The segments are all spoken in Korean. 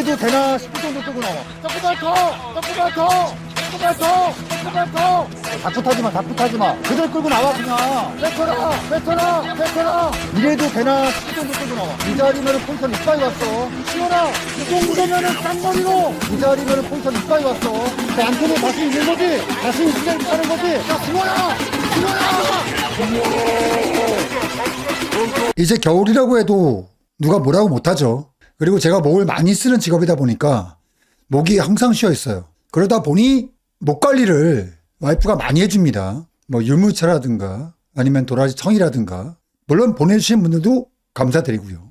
이래도 되나 싶을 정도 끌고 나와. 조금만 더! 조금만 더! 조금만 더! 조금만 더! 다풋하지 마, 다풋하지 마. 그대로 끌고 나와, 그냥. 뱉어라! 뱉어라! 뱉어라! 이래도 되나 싶을 정도 끌고 나와. 이 자리면은 포지션 이빠이 왔어. 시원아! 이 정도면은 쌍머리로! 이 자리면은 포지션 이빠이 왔어. 그 안쪽에 다시 있는 거지? 다시 있으면 하는 거지? 야, 승호야! 승호야! 이제 겨울이라고 해도 누가 뭐라고 못하죠. 그리고 제가 목을 많이 쓰는 직업이다 보니까 목이 항상 쉬어 있어요. 그러다 보니 목 관리를 와이프가 많이 해줍니다. 뭐 유무차라든가 아니면 도라지 청이라든가 물론 보내주신 분들도 감사드리고요.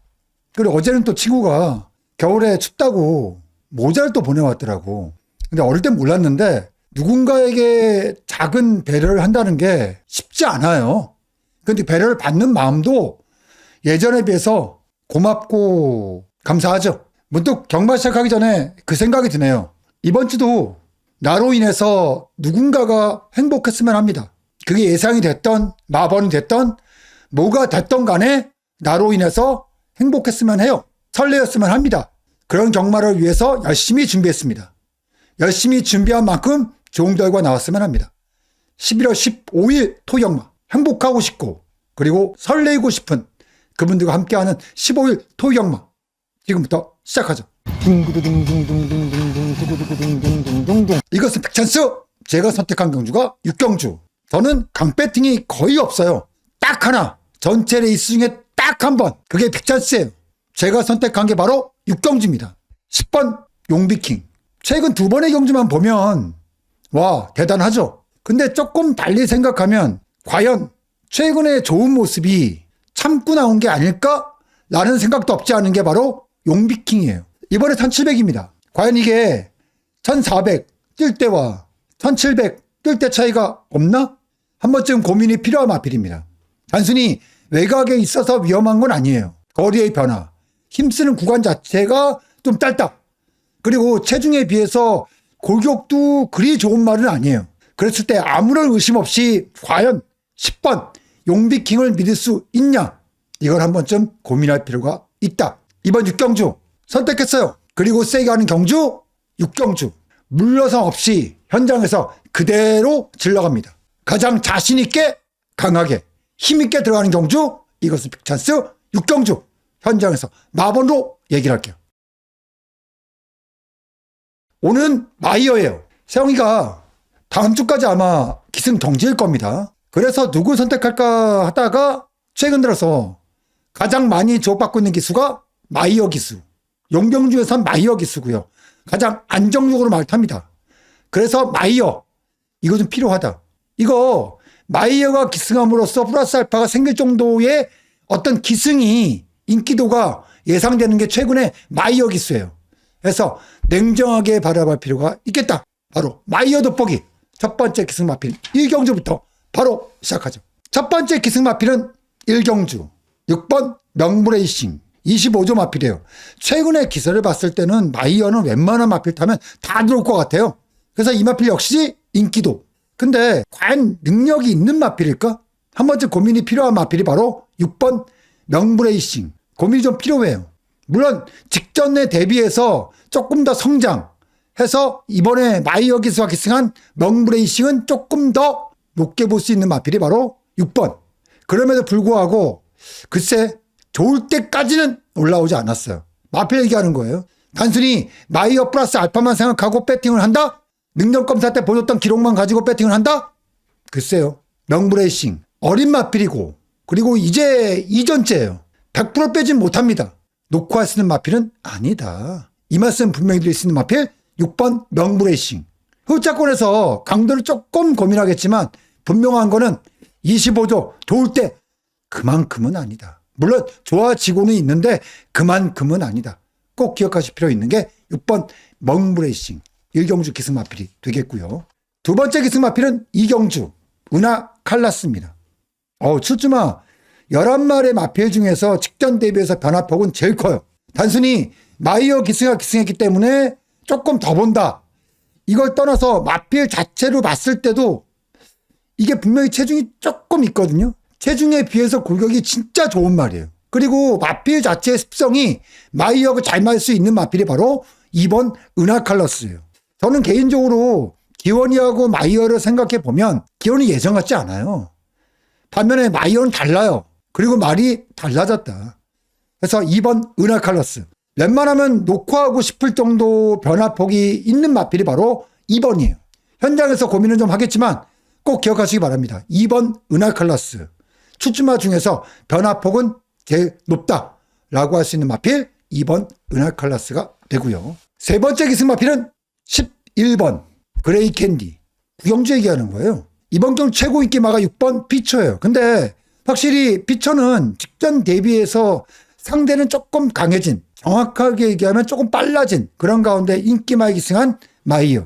그리고 어제는 또 친구가 겨울에 춥다고 모자를 또 보내왔더라고. 근데 어릴 땐 몰랐는데 누군가에게 작은 배려를 한다는 게 쉽지 않아요. 근데 배려를 받는 마음도 예전에 비해서 고맙고 감사하죠. 문득 경마 시작하기 전에 그 생각이 드네요. 이번 주도 나로 인해서 누군가가 행복했으면 합니다. 그게 예상이 됐던 마번이 됐던 뭐가 됐던 간에 나로 인해서 행복했으면 해요. 설레었으면 합니다. 그런 경마를 위해서 열심히 준비했습니다. 열심히 준비한 만큼 좋은 결과 나왔으면 합니다. 11월 15일 토경마 행복하고 싶고 그리고 설레이고 싶은 그분들과 함께하는 15일 토경마 지금부터 시작하죠. 이것은 백찬스. 제가 선택한 경주가 육경주. 저는 강배팅이 거의 없어요. 딱 하나! 전체 레이스 중에 딱 한 번! 그게 백찬스예요. 제가 선택한 게 바로 육경주입니다. 10번 용비킹. 최근 두 번의 경주만 보면 와 대단하죠. 근데 조금 달리 생각하면 과연 최근의 좋은 모습이 참고 나온 게 아닐까라는 생각도 없지 않은 게 바로 용비킹이에요. 이번에 1700입니다. 과연 이게 1400 뛸 때와 1700 뛸 때 차이가 없나? 한 번쯤 고민이 필요한 마필입니다. 단순히 외곽에 있어서 위험한 건 아니에요. 거리의 변화, 힘쓰는 구간 자체가 좀 짧다. 그리고 체중에 비해서 골격도 그리 좋은 말은 아니에요. 그랬을 때 아무런 의심 없이 과연 10번 용비킹을 믿을 수 있냐? 이걸 한 번쯤 고민할 필요가 있다. 이번 6경주 선택했어요. 그리고 세게 하는 경주 6경주 물러서 없이 현장에서 그대로 질러갑니다. 가장 자신 있게 강하게 힘있게 들어가는 경주 이것은 빅찬스 6경주 현장에서 마번으로 얘기를 할게요. 오늘은 마이어예요. 세영이가 다음 주까지 아마 기승 정지일 겁니다. 그래서 누구 선택할까 하다가 최근 들어서 가장 많이 주목받고 있는 기수가 마이어 기수. 용병주에선 마이어 기수고요. 가장 안정적으로 말 탑니다. 그래서 마이어 좀 필요하다. 이거 마이어가 기승함으로써 플러스 알파가 생길 정도의 어떤 기승이 인기도가 예상되는 게 최근에 마이어 기수예요. 그래서 냉정하게 바라볼 필요가 있겠다. 바로 마이어 돋보기 첫 번째 기승 마필 1경주부터 바로 시작하죠. 첫 번째 기승 마필은 1경주 6번 명브레이싱 25조 마필이에요. 최근에 기사를 봤을 때는 마이어는 웬만한 마필 타면 다 들어올 것 같아요. 그래서 이 마필 역시 인기도. 근데 과연 능력이 있는 마필일까? 한 번쯤 고민이 필요한 마필이 바로 6번 명브레이싱. 고민이 좀 필요해요. 물론 직전에 대비해서 조금 더 성장해서 이번에 마이어 기수가 기승한 명브레이싱은 조금 더 높게 볼 수 있는 마필이 바로 6번. 그럼에도 불구하고 글쎄 좋을 때까지는 올라오지 않았어요. 마필 얘기하는 거예요. 단순히 마이어 플러스 알파만 생각하고 배팅을 한다? 능력 검사 때 보여줬던 기록만 가지고 배팅을 한다? 글쎄요. 명브레이싱 어린 마필이고 그리고 이제 이전째예요. 100% 빼진 못합니다. 수 있는 마필은 아니다. 이 말씀 분명히 드릴 수 있는 마필 6번 명브레이싱. 흡자권에서 강도를 조금 고민하겠지만 분명한 거는 25조 좋을 때 그만큼은 아니다. 물론 좋아지고는 있는데 그만큼은 아니다. 꼭 기억하실 필요 있는 게 6번 멍브레이싱 1경주 기승마필이 되겠고요. 두 번째 기승마필은 이경주 은하 칼라스입니다. 어 출주마 11마리의 마필 중에서 직전 대비해서 변화폭은 제일 커요. 단순히 마이어 기승가 기승했기 때문에 조금 더 본다. 이걸 떠나서 마필 자체로 봤을 때도 이게 분명히 체중이 조금 있거든요. 체중에 비해서 골격이 진짜 좋은 말이에요. 그리고 마필 자체의 습성이 마이어가 잘 맞을 수 있는 마필이 바로 2번 은하칼러스예요. 저는 개인적으로 기원이하고 마이어를 생각해 보면 기원이 예전 같지 않아요. 반면에 마이어는 달라요. 그리고 말이 달라졌다. 그래서 2번 은하칼러스. 웬만하면 녹화하고 싶을 정도 변화폭이 있는 마필이 바로 2번이에요. 현장에서 고민은 좀 하겠지만 꼭 기억하시기 바랍니다. 2번 은하칼러스. 추주마 중에서 변화폭은 제일 높다라고 할 수 있는 마필 2번 은하칼라스가 되고요. 세 번째 기승 마필은 11번 그레이 캔디. 구경주 얘기하는 거예요. 이번 경 최고 인기 마가 6번 피처예요. 근데 확실히 피처는 직전 대비해서 상대는 조금 강해진 정확하게 얘기하면 조금 빨라진 그런 가운데 인기마에 기승한 마이어.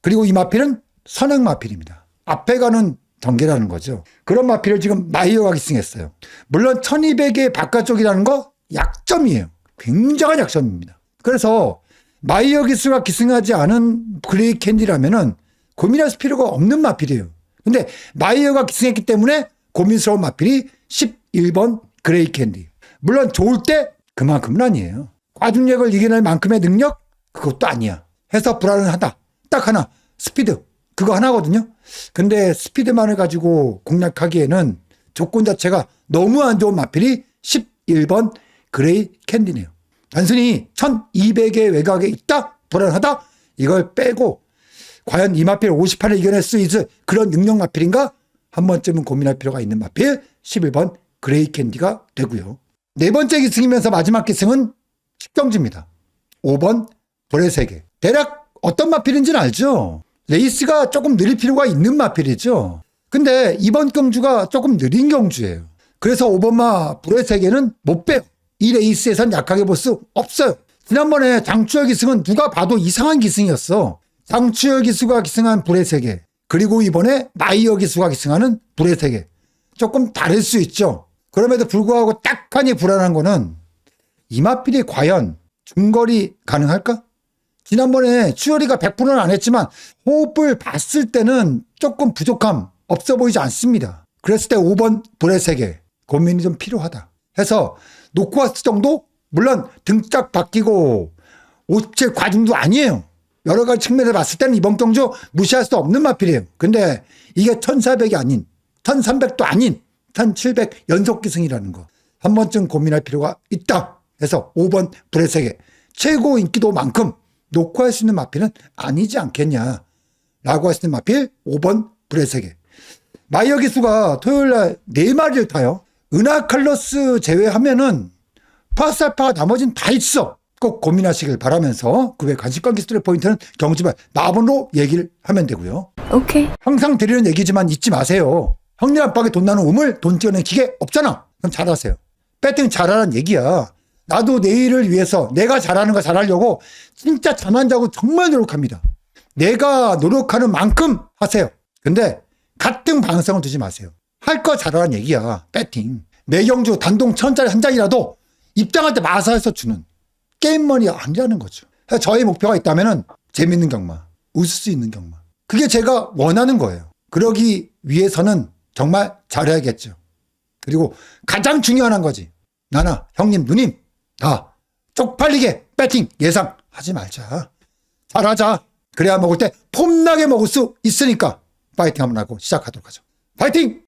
그리고 이 마필은 선행 마필입니다. 앞에 가는 전개라는 거죠. 그런 마필을 지금 마이어가 기승했어요. 물론 1200의 바깥쪽이라는 거 약점이에요. 굉장한 약점입니다. 그래서 마이어 기수가 기승하지 않은 그레이 캔디라면은 고민할 필요가 없는 마필이에요. 근데 마이어가 기승했기 때문에 고민스러운 마필이 11번 그레이 캔디. 물론 좋을 때 그만큼은 아니에요. 과중력을 이겨낼 만큼의 능력? 그것도 아니야. 해서 불안하다. 딱 하나. 스피드. 그거 하나거든요. 근데 스피드만을 가지고 공략하기에는 조건 자체가 너무 안 좋은 마필이 11번 그레이 캔디네요. 단순히 1200의 외곽에 있다? 불안하다? 이걸 빼고 과연 이 마필 58을 이겨낼 수 있을 그런 능력 마필인가? 한 번쯤은 고민할 필요가 있는 마필 11번 그레이 캔디가 되고요. 네 번째 기승이면서 마지막 기승은 식경지입니다. 5번 불의 세계. 대략 어떤 마필인지는 알죠? 레이스가 조금 느릴 필요가 있는 마필이죠. 근데 이번 경주가 조금 느린 경주예요. 그래서 5번마 불의 세계는 못 빼요. 이 레이스에선 약하게 볼 수 없어요. 지난번에 장추열 기승은 누가 봐도 이상한 기승이었어. 장추열 기수가 기승한 불의 세계. 그리고 이번에 마이어 기수가 기승하는 불의 세계. 조금 다를 수 있죠. 그럼에도 불구하고 딱하니 불안한 거는 이마필이 과연 중거리 가능할까? 지난번에 추열이가 100%는 안 했지만 호흡을 봤을 때는 조금 부족함 없어 보이지 않습니다. 그랬을 때 5번 불의 세계 고민이 좀 필요하다. 해서 놓고 왔을 정도? 물론 등짝 바뀌고 57 과중도 아니에요. 여러 가지 측면에서 봤을 때는 이번 경주 무시할 수 없는 마필이에요. 근데 이게 1400이 아닌 1300도 아닌 1700 연속 기승이라는 거. 한 번쯤 고민할 필요가 있다. 해서 5번 불의 세계. 최고 인기도 만큼 녹화할 수 있는 마필은 아니지 않겠냐. 라고 있는 마필 5번 불의 세계. 마이어 기수가 토요일 날 4마리를 타요. 은하 칼러스 제외하면은 파스알파가 나머진 다 있어. 꼭 고민하시길 바라면서 그외 관심관 기술의 포인트는 경주발 마분으로 얘기를 하면 되고요. Okay. 항상 드리는 얘기지만 잊지 마세요. 형님 안방에 돈 나는 우물 돈 띄어낸 기계 없잖아. 그럼 잘하세요. 배팅 잘하라는 얘기야. 나도 내일을 위해서 내가 잘하는 거 잘하려고 진짜 잠 안 자고 정말 노력합니다. 내가 노력하는 만큼 하세요. 근데 같은 방향성을 두지 마세요. 할 거 잘하라는 얘기야. 배팅. 매경주 단동 천짜리 한 장이라도 입장할 때 마사에서 주는 게임머니 아니라는 거죠. 저의 목표가 있다면은 재밌는 경마, 웃을 수 있는 경마. 그게 제가 원하는 거예요. 그러기 위해서는 정말 잘해야겠죠. 그리고 가장 중요한 거지. 나나, 형님, 누님, 다 쪽팔리게 배팅 예상하지 말자. 잘하자. 그래야 먹을 때 폼나게 먹을 수 있으니까 파이팅 한번 하고 시작하도록 하죠. 파이팅!